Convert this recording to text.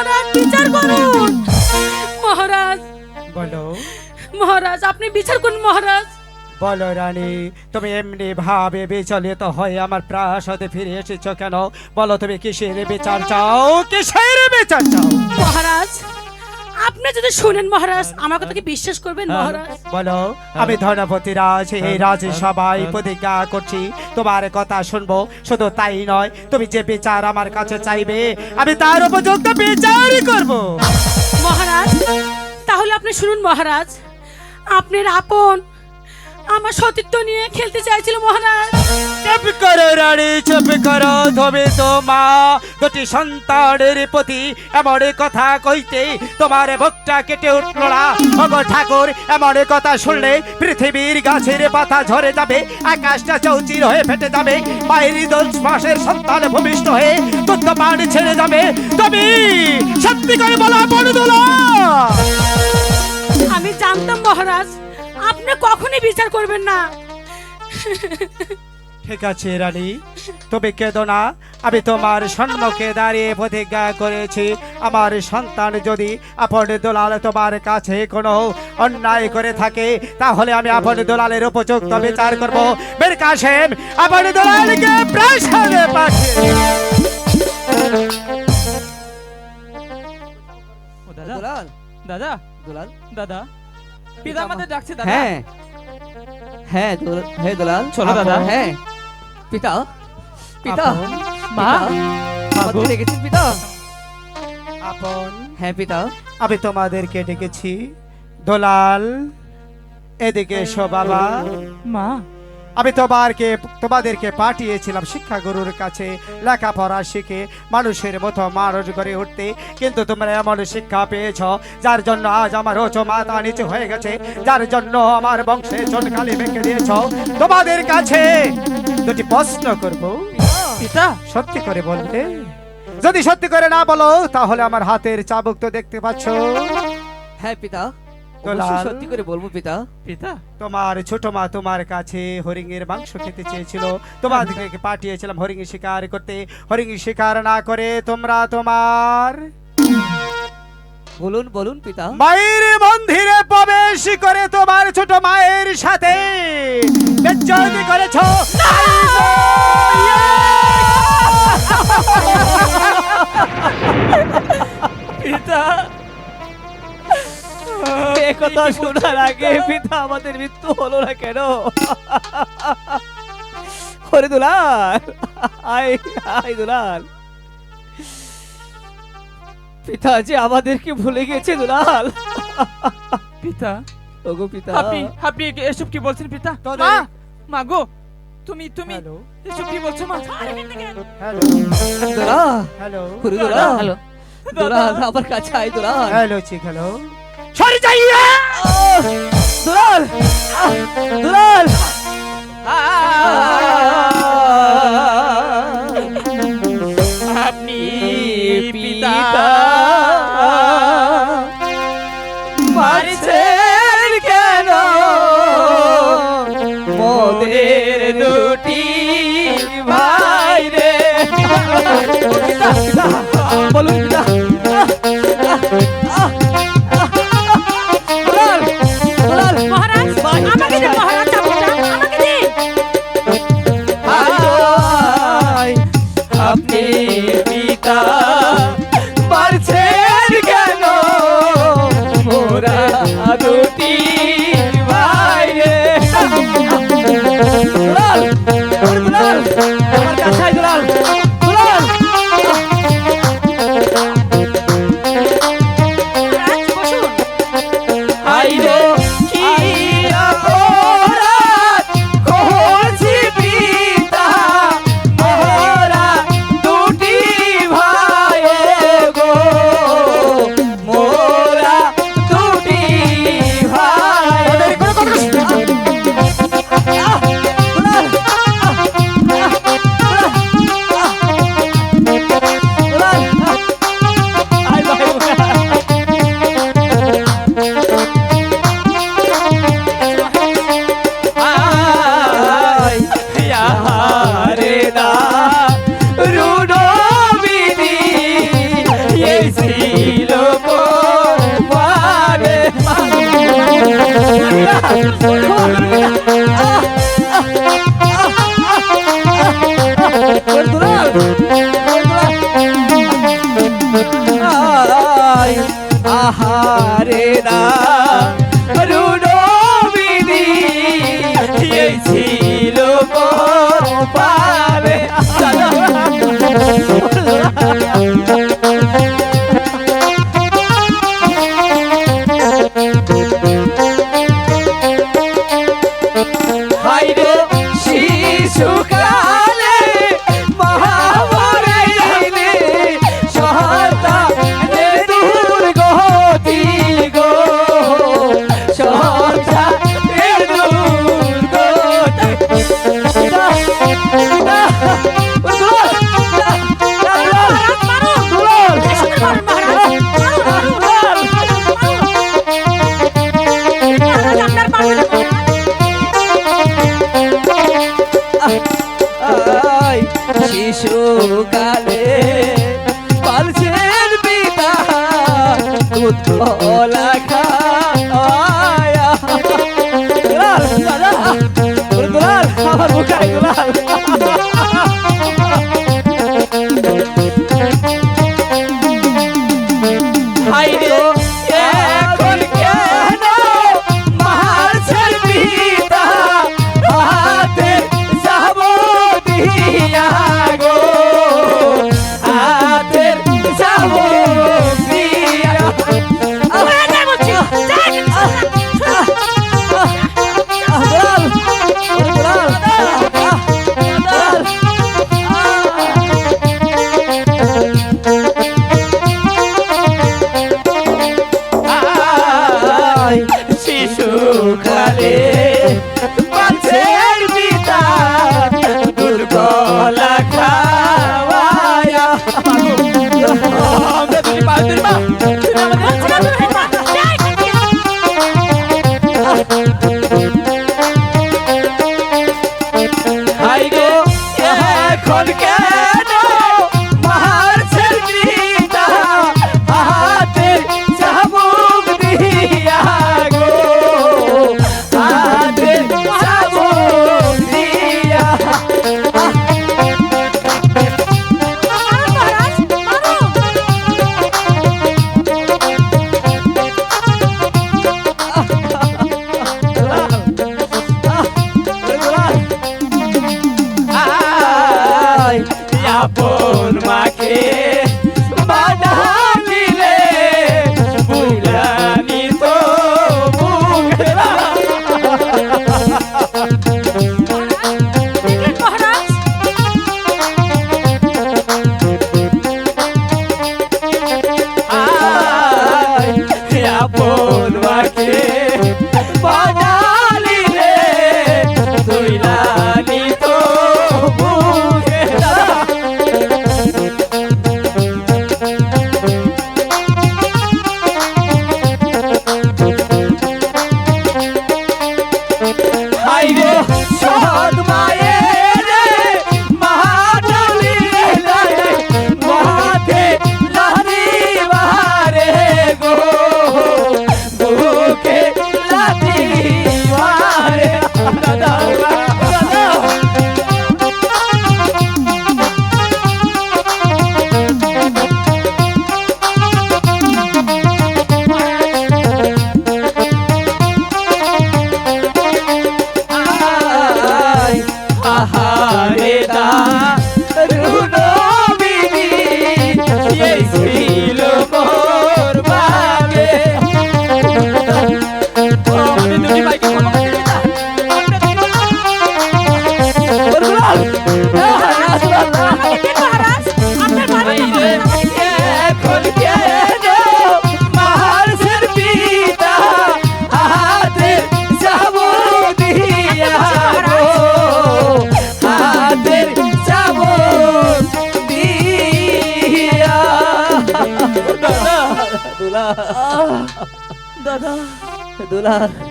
মহারাজ বিচার করুন। মহারাজ। বলো। মহারাজ আপনি বিচার করুন মহারাজ। বলো রানী তুমি এমনি ভাবে বিচলিত হয়ে আমার প্রাসাদে ফিরে এসেছ কেন? বলো তুমি কিসের বিচার চাও? কিসের বিচার চাও? মহারাজ আপনি যদি শুনেন মহারাজ আমার কথা কি বিশ্বাস করবেন হ্যাঁ, মহারাজ? বলো আমি ধনপতি রাজ এই রাজ সবাই প্রতিজ্ঞা করছি তোমার কথা শুনব শুধু তাই নয় তুমি যে বিচার আমার কাছে চাইবে আমি তার উপযুক্ত বিচারই করব। মহারাজ তাহলে আপনি শুনুন মহারাজ আপনার আপন আমার সতীত্ব নিয়ে খেলতে চাইছিল মহারাজ। চুপ করো রানী চুপ করো ধবে তো মা। দুটি সন্তানের প্রতি এমন কথা কইতে তোমার বুকটা কেটে উঠল না। ওগো ঠাকুর এমন কথা শুনলে পৃথিবীর গাছের পাতা ঝরে যাবে আকাশটা চৌচির হয়ে ফেটে যাবে। মায়ের দশ মাসের সন্তান ভূমিষ্ঠ হয়ে দুধ পানি ছেড়ে যাবে। তুমি সত্যি করে বলো বড়দোলা আমি জানতাম মহারাজ আপনি কখনই বিচার করবেন না। ঠিক আছে রানী। তবে কেঁদো না। আমি তোমার সম্মুখে দাঁড়িয়ে প্রতিজ্ঞা করেছি। আমার সন্তান যদি আপন দোলাল তোমার কাছে কোনো অন্যায় করে থাকে তাহলে আমি আপন দোলালের উপযুক্ত বিচার করব। বের কাশেম আপন দোলালকে প্রাসাদে পাঠিয়ে দাদা দাদা দাদা পিতা আমাদের ডাকছে দাদা। হ্যাঁ। হ্যাঁ দুল- হ্যাঁ দুলাল। চলো দাদা। হ্যাঁ। পিতা। পিতা। মা। বাবু ডেকেছেন পিতা? আপন। হ্যাঁ পিতা। আমি তোমাদেরকে ডেকেছি। দোলাল এদিকে এসো বাবা। মা। আমি তোমারকে তোমাদেরকে পাঠিয়েছিলাম শিক্ষাগুরুর কাছে। লেখাপড়া শিখে মানুষের মতো মানুষ করে উঠতে। কিন্তু তোমরা এমন শিক্ষা পেয়েছ যার জন্য আজ আমার ওচ মাথা নিচু হয়ে গেছে। যার জন্য আমার বংশে চটকালি বেঁকে দিয়েছ। তোমাদের কাছে দুটি প্রশ্ন করব। পিতা। সত্যি করে বলতে যদি সত্যি করে না বলো তাহলে আমার হাতের চাবুক তো দেখতে পাচ্ছ। হ্যাঁ পিতা। অবশ্যই সত্যি করে বলব পিতা। পিতা? তোমার ছোট মা তোমার কাছে হরিণের মাংস খেতে চেয়েছিল। তোমাদেরকে পাঠিয়েছিলাম হরিণ শিকার করতে। হরিণ শিকার না করে তোমরা তোমার বলুন বলুন পিতা। মায়ের মন্দিরে প্রবেশ করে তোমার ছোট মায়ের সাথে বেজ্জতি করেছ। পিতা কথা শোনার আগে পিতা আমাদের মৃত্যু হলো না কেন? ওরে দুলাল আয় আয় দুলাল। পিতা যে আমাদেরকে ভুলে গেছে দুলাল। পিতা? ওগো পিতা। আপনি আপনি এসব কি বলছেন পিতা? মা মা গো তুমি তুমি এসব কি বলছো মা? হ্যালো। দুলাল। হ্যালো। ওরে দুলাল। হ্যালো। দুলাল আমার কাছে আয় দুলাল। হ্যালো চিক হ্যালো। সরে যাইয়ে আহ! দুলাল! দুলাল হারেরা রুডোবিনী এই ছিল পা সুকালে পালছেন পিতা পুত্র Podcast. বলবাকে दादा दूल्हा